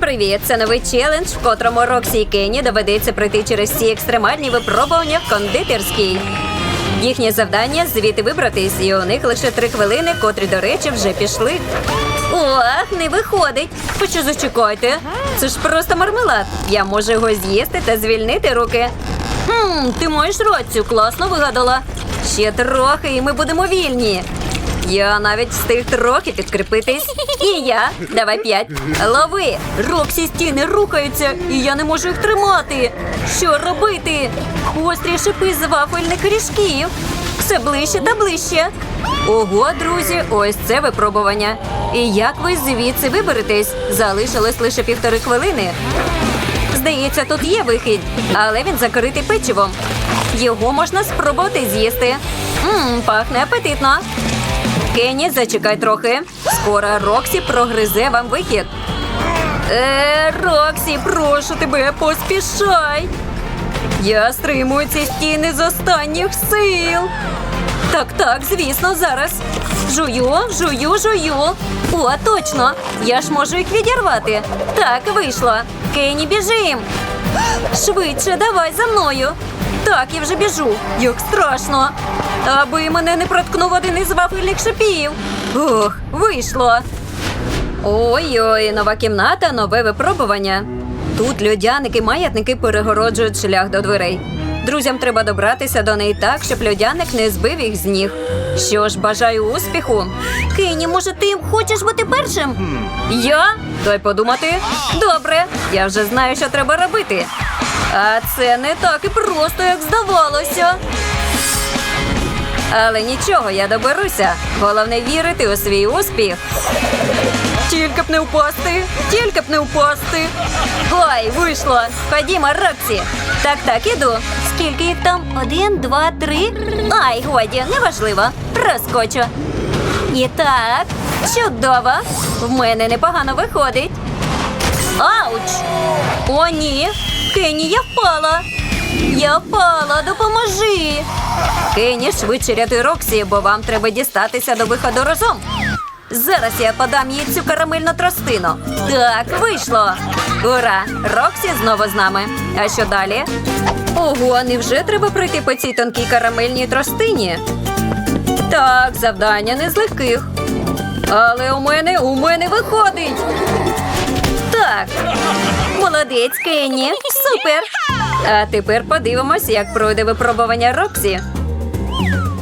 Привіт! Це новий челендж, в котрому Роксі і Кенні доведеться пройти через всі екстремальні випробування в кондитерській. Їхнє завдання звідти вибратись, і у них лише три хвилини, котрі, до речі, вже пішли. Ох, не виходить. Хочу зачекайте. Це ж просто мармелад. Я можу його з'їсти та звільнити руки. Хм, ти маєш рацію, класно вигадала. Ще трохи, і ми будемо вільні. Я навіть встиг трохи підкріпитись. І я. Давай п'ять. Лови! Роксі стіни рухаються, і я не можу їх тримати. Що робити? Гострі шипи з вафельних ріжків. Все ближче та ближче. Ого, друзі, ось це випробування. І як ви звідси виберетесь? Залишилось лише півтори хвилини. Здається, тут є вихід, але він закритий печивом. Його можна спробувати з'їсти. Мм, пахне апетитно. Кенні, зачекай трохи. Скоро Роксі прогризе вам вихід. Е, Роксі, прошу тебе, поспішай. Я стримую ці стіни з останніх сил. Так, так, звісно, зараз. Жую, жую, жую. О, точно. Я ж можу їх відірвати. Так, вийшло. Кенні, біжим. Швидше, давай за мною. Так, я вже біжу. Як страшно. Аби мене не проткнув один із вафельних шипів. Ох, вийшло. Ой-ой, нова кімната, нове випробування. Тут льодяники, маятники перегороджують шлях до дверей. Друзям треба добратися до неї так, щоб льодяник не збив їх з ніг. Що ж, бажаю успіху. Кені, може, ти хочеш бути першим? Я? Дай подумати. Добре, я вже знаю, що треба робити. А це не так і просто, як здавалося. Але нічого, я доберуся. Головне вірити у свій успіх. Тільки б не впасти, тільки б не впасти. Ой, вийшло. Ходімо, Роксі. Так, так, іду. Скільки їх там? Один, два, три. Ай, годі, неважливо. Розкочу. І так, чудово. В мене непогано виходить. Ауч! О, ні! Кенні, я впала! Я впала, допоможи! Кенні, швидше рятуй Роксі, бо вам треба дістатися до виходу разом. Зараз я подам їй цю карамельну тростину. Так, вийшло. Ура! Роксі знову з нами. А що далі? Ого, невже треба пройти по цій тонкій карамельній тростині? Так, завдання не з легких. Але у мене у мене виходить. Так. Молодець, Кенні. Супер. А тепер подивимось, як пройде випробування Роксі.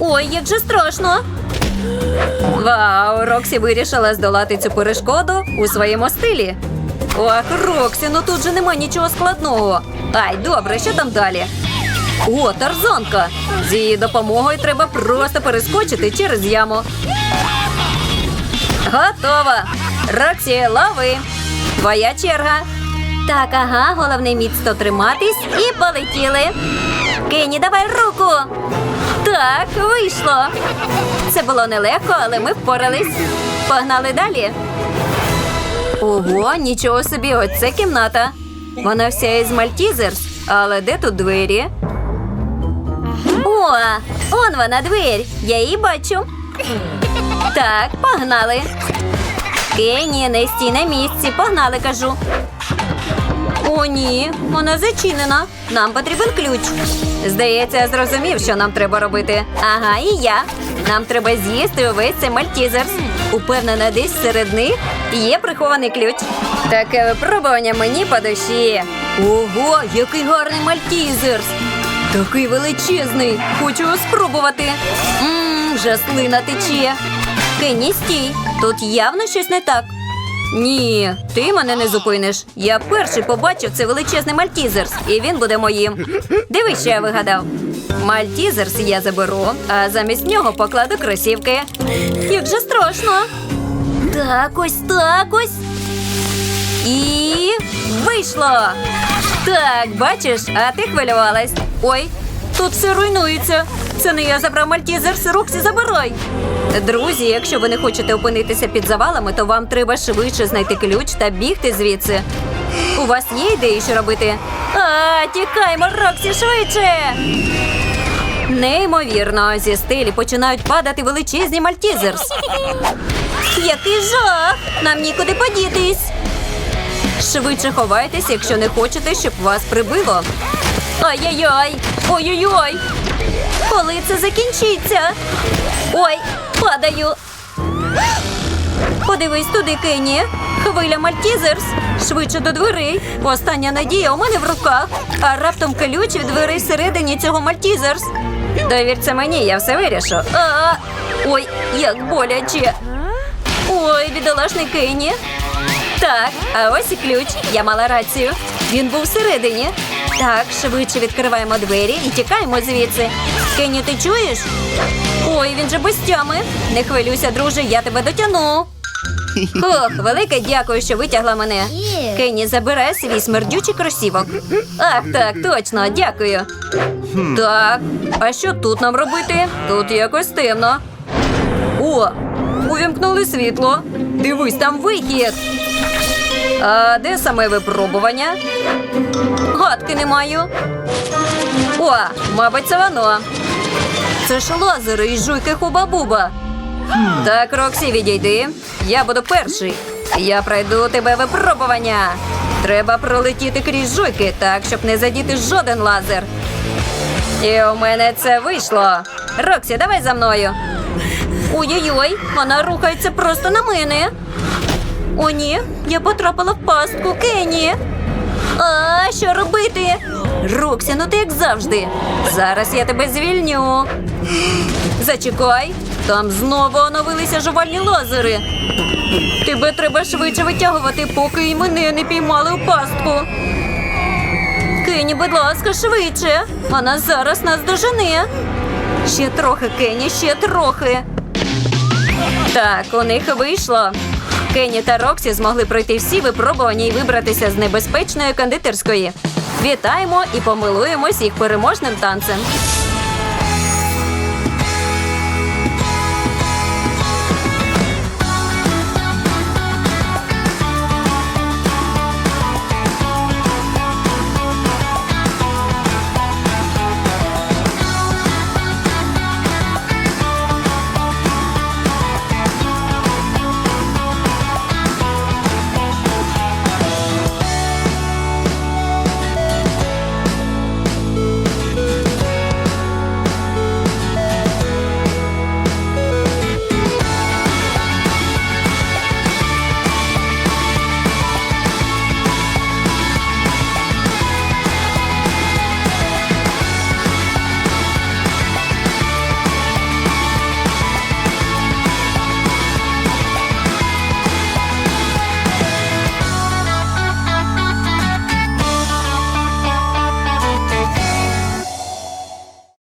Ой, як же страшно. Вау, Роксі вирішила здолати цю перешкоду у своєму стилі. Ох, Роксі, ну тут же нема нічого складного. Ай, добре, що там далі? О, тарзанка. З її допомогою треба просто перескочити через яму. Готово. Роксі, лови. Твоя черга. Так, ага, головне міцно триматись і полетіли. Кені, давай руку. Так, вийшло. Це було нелегко, але ми впорались. Погнали далі. Ого, нічого собі, оце кімната. Вона вся із Мальтізерс. Але де тут двері? О, он вона двері. Я її бачу. Так, погнали. Кені, не стій на місці, погнали, кажу. О, ні, вона зачинена. Нам потрібен ключ. Здається, я зрозумів, що нам треба робити. Ага, і я. Нам треба з'їсти увесь цей мальтізерс. Упевнена, десь серед них є прихований ключ. Таке випробування мені по душі. Ого, який гарний мальтізерс! Такий величезний. Хочу спробувати. Ммм, вже слина тече. Кенні, стій. Тут явно щось не так. Ні, ти мене не зупиниш. Я перший побачив цей величезний мальтізерс, і він буде моїм. Дивись, що я вигадав. Мальтізерс я заберу, а замість нього покладу кросівки. Як же страшно. Так ось, так ось. І вийшло. Так, бачиш, а ти хвилювалась. Ой, тут все руйнується. Це не я забрав Мальтізерс, Роксі, забирай. Друзі, якщо ви не хочете опинитися під завалами, то вам треба швидше знайти ключ та бігти звідси. У вас є ідеї, що робити? А, тікаймо, Роксі, швидше. Неймовірно, зі стелі починають падати величезні мальтізерс. Який жах! Нам нікуди подітись. Швидше ховайтесь, якщо не хочете, щоб вас прибило. Ай-яй-яй! Ой-ой-ой! Коли це закінчиться? Ой, падаю. Подивись туди, Кенні. Хвиля Мальтізерс. Швидше до дверей. Остання надія у мене в руках. А раптом ключ від дверей всередині цього Мальтізерс. Довірся мені, я все вирішу. А, ой, як боляче. Ой, бідолашний Кенні. Так, а ось і ключ. Я мала рацію. Він був всередині. Так, швидше відкриваємо двері і тікаємо звідси. Кенні, ти чуєш? Ой, він же без тями. Не хвилюйся, друже, я тебе дотягну. Ох, велике дякую, що витягла мене. Кенні, забирай свій смердючий кросівок. Ах, так, точно, дякую. Так, а що тут нам робити? Тут якось темно. О, увімкнули світло. Дивись, там вихід. А де саме випробування? Гадки не маю. О, мабуть, це воно. Це ж лазери і жуйки хуба-буба. Так, Роксі, відійди. Я буду перший. Я пройду тебе випробування. Треба пролетіти крізь жуйки, так, щоб не задіти жоден лазер. І у мене це вийшло. Роксі, давай за мною. Ой-ой-ой, вона рухається просто на мене. О, ні, я потрапила в пастку Кенні. А що робити? Роксі, ну ти як завжди. Зараз я тебе звільню. Зачекай, там знову оновилися жувальні лазери. Тебе треба швидше витягувати, поки і мене не піймали у пастку. Кенні, будь ласка, швидше. Вона зараз нас дожене. Ще трохи, Кенні, ще трохи. Так, у них вийшло. Кенні та Роксі змогли пройти всі випробування і вибратися з небезпечної кондитерської. Вітаємо і помилуємось їх переможним танцем.